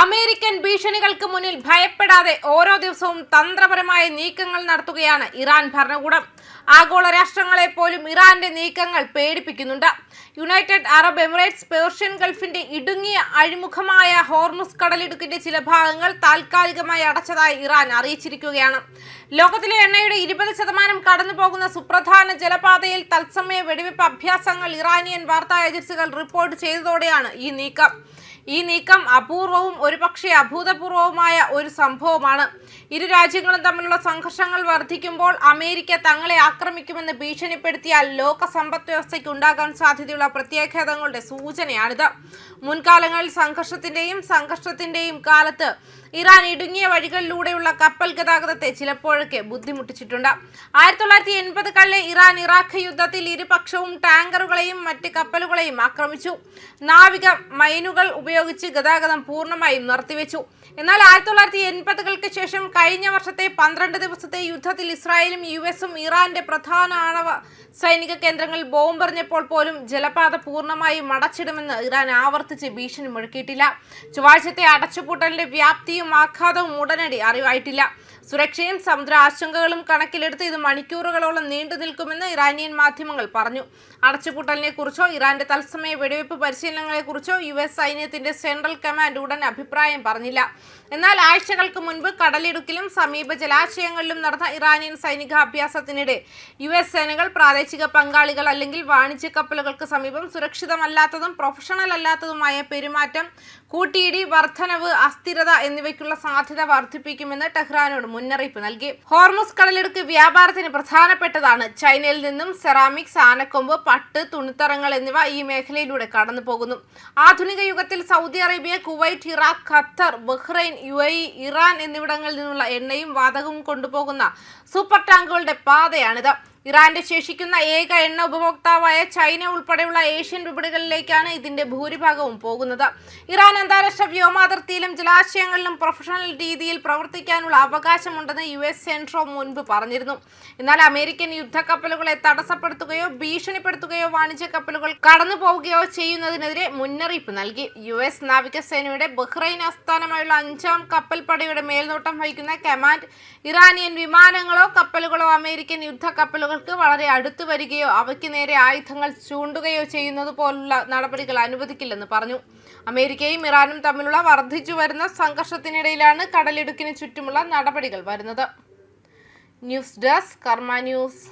American ഭീഷണികൾക്ക് മുന്നിൽ ഭയപ്പെടാതെ ഓരോ ദിവസവും തന്ത്രപരമായ നീക്കങ്ങൾ നടത്തുകയാണ് ഇറാൻ ഭരണകൂടം. ആഗോള രാഷ്ട്രങ്ങളെ പോലും ഇറാന്റെ നീക്കങ്ങൾ പേടിപ്പിക്കുന്നുണ്ട്. യുണൈറ്റഡ് അറബ് എമിറേറ്റ്സ് പേർഷ്യൻ ഗൾഫിന്റെ ഇടുങ്ങിയ അഴിമുഖമായ ഹോർമുസ് കടലിടുക്കിന്റെ ചില ഭാഗങ്ങൾ താൽക്കാലികമായി അടച്ചതായി ഇറാൻ അറിയിച്ചിരിക്കുകയാണ്. ലോകത്തിലെ എണ്ണയുടെ ഇരുപത് ശതമാനം കടന്നുപോകുന്ന സുപ്രധാന ജലപാതയിൽ തത്സമയ വെടിവെപ്പ് അഭ്യാസങ്ങൾ ഇറാനിയൻ വാർത്താ ഏജൻസികൾ റിപ്പോർട്ട് ചെയ്തതോടെയാണ് ഈ നീക്കം. ഈ നീക്കം അപൂർവവും ഒരുപക്ഷെ അഭൂതപൂർവവുമായ ഒരു സംഭവമാണ്. ഇരു രാജ്യങ്ങളും തമ്മിലുള്ള സംഘർഷങ്ങൾ വർദ്ധിക്കുമ്പോൾ അമേരിക്ക തങ്ങളെ ആക്രമിക്കുമെന്ന് ഭീഷണിപ്പെടുത്തിയാൽ ലോക സമ്പദ് വ്യവസ്ഥയ്ക്ക് ഉണ്ടാകാൻ സാധ്യതയുള്ള പ്രത്യാഘാതങ്ങളുടെ സൂചനയാണിത്. മുൻകാലങ്ങളിൽ സംഘർഷത്തിന്റെയും സംഘർഷത്തിന്റെയും കാലത്ത് ഇറാൻ ഇടുങ്ങിയ വഴികളിലൂടെയുള്ള കപ്പൽ ഗതാഗതത്തെ ചിലപ്പോഴൊക്കെ ബുദ്ധിമുട്ടിച്ചിട്ടുണ്ട്. ആയിരത്തി തൊള്ളായിരത്തി എൺപതുകളിലെ ഇറാൻ ഇറാഖ് യുദ്ധത്തിൽ ഇരുപക്ഷവും ടാങ്കറുകളെയും മറ്റ് കപ്പലുകളെയും ആക്രമിച്ചു. നാവിക മൈനുകൾ ഉപയോഗിച്ച് ഗതാഗതം പൂർണമായും നിർത്തിവെച്ചു. എന്നാൽ ആയിരത്തി തൊള്ളായിരത്തി എൺപതുകൾക്ക് ശേഷം കഴിഞ്ഞ വർഷത്തെ പന്ത്രണ്ട് ദിവസത്തെ യുദ്ധത്തിൽ ഇസ്രായേലും യു എസും ഇറാന്റെ പ്രധാന ആണവ സൈനിക കേന്ദ്രങ്ങളിൽ ബോംബെറിഞ്ഞപ്പോൾ പോലും ജലപാത പൂർണമായും അടച്ചിടുമെന്ന് ഇറാൻ ആവർത്തിച്ച് ഭീഷണി മുഴക്കിയിട്ടില്ല. ചൊവ്വാഴ്ചത്തെ അടച്ചുപൂട്ടലിന്റെ വ്യാപ്തിയും ആഘാതവും ഉടനടി അറിവായിട്ടില്ല. സുരക്ഷയും സമുദ്ര ആശങ്കകളും കണക്കിലെടുത്ത് ഇത് മണിക്കൂറുകളോളം നീണ്ടു നിൽക്കുമെന്ന് ഇറാനിയൻ മാധ്യമങ്ങൾ പറഞ്ഞു. അടച്ചുപൂട്ടലിനെ കുറിച്ചോ ഇറാന്റെ തത്സമയ വെടിവെപ്പ് പരിശീലനങ്ങളെ കുറിച്ചോ യു എസ് സൈന്യത്തിന്റെ സെൻട്രൽ കമാൻഡ് ഉടൻ അഭിപ്രായം പറഞ്ഞില്ല. എന്നാൽ ആഴ്ചകൾക്ക് മുൻപ് കടലിടുക്കിലും സമീപ ജലാശയങ്ങളിലും നടന്ന ഇറാനിയൻ സൈനിക അഭ്യാസത്തിനിടെ യു എസ് സേനകൾ പ്രാദേശിക പങ്കാളികൾ അല്ലെങ്കിൽ വാണിജ്യ കപ്പലുകൾക്ക് സമീപം സുരക്ഷിതമല്ലാത്തതും പ്രൊഫഷണൽ അല്ലാത്തതുമായ പെരുമാറ്റം കൂട്ടിയിടി വർധനവ് അസ്ഥിരത എന്നിവയ്ക്കുള്ള സാധ്യത വർദ്ധിപ്പിക്കുമെന്ന് ടെഹ്റാനോട് മുന്നറിയിപ്പ് നൽകി. ഹോർമുസ് കടലിടുക്ക് വ്യാപാരത്തിന് പ്രധാനപ്പെട്ടതാണ്. ചൈനയിൽ നിന്നും സെറാമിക്സ് ആനക്കൊമ്പ് പട്ട് തുണിത്തരങ്ങൾ എന്നിവ ഈ മേഖലയിലൂടെ കടന്നു പോകുന്നു ആധുനിക യുഗത്തിൽ Saudi Arabia Kuwait Iraq Qatar Bahrain U Iran എന്നിവിടങ്ങളിൽ നിന്നുള്ള എണ്ണയും വാതകവും കൊണ്ടുപോകുന്ന സൂപ്പർ ടാങ്കുകളുടെ പാതയാണിത്. ഇറാന്റെ ശേഷിക്കുന്ന ഏക എണ്ണ ഉപഭോക്താവായ ചൈന ഉൾപ്പെടെയുള്ള ഏഷ്യൻ വിപണികളിലേക്കാണ് ഇതിന്റെ ഭൂരിഭാഗവും പോകുന്നത്. ഇറാൻ അന്താരാഷ്ട്ര വ്യോമാതിർത്തിയിലും ജലാശയങ്ങളിലും പ്രൊഫഷണൽ രീതിയിൽ പ്രവർത്തിക്കാനുള്ള അവകാശമുണ്ടെന്ന് യു എസ് സെൻട്രോ മുൻപ് പറഞ്ഞിരുന്നു. എന്നാൽ അമേരിക്കൻ യുദ്ധക്കപ്പലുകളെ തടസ്സപ്പെടുത്തുകയോ ഭീഷണിപ്പെടുത്തുകയോ വാണിജ്യ കപ്പലുകൾ കടന്നു പോവുകയോ ചെയ്യുന്നതിനെതിരെ മുന്നറിയിപ്പ് നൽകി. യു എസ് നാവികസേനയുടെ ബഹ്റൈൻ ആസ്ഥാനമായുള്ള അഞ്ചാം കപ്പൽപ്പടയുടെ മേൽനോട്ടം വഹിക്കുന്ന കമാൻഡ് ഇറാനിയൻ വിമാനങ്ങളോ കപ്പലുകളോ അമേരിക്കൻ യുദ്ധക്കപ്പലുകൾക്ക് വളരെ അടുത്ത് വരികയോ അവയ്ക്ക് നേരെ ആയുധങ്ങൾ ചൂണ്ടുകയോ ചെയ്യുന്നത് പോലുള്ള നടപടികൾ അനുവദിക്കില്ലെന്ന് പറഞ്ഞു. അമേരിക്കയും ഇറാനും തമ്മിലുള്ള വർദ്ധിച്ചു വരുന്ന സംഘർഷത്തിനിടയിലാണ് കടലിടുക്കിന് ചുറ്റുമുള്ള നടപടികൾ വരുന്നത്. News desk Karma news.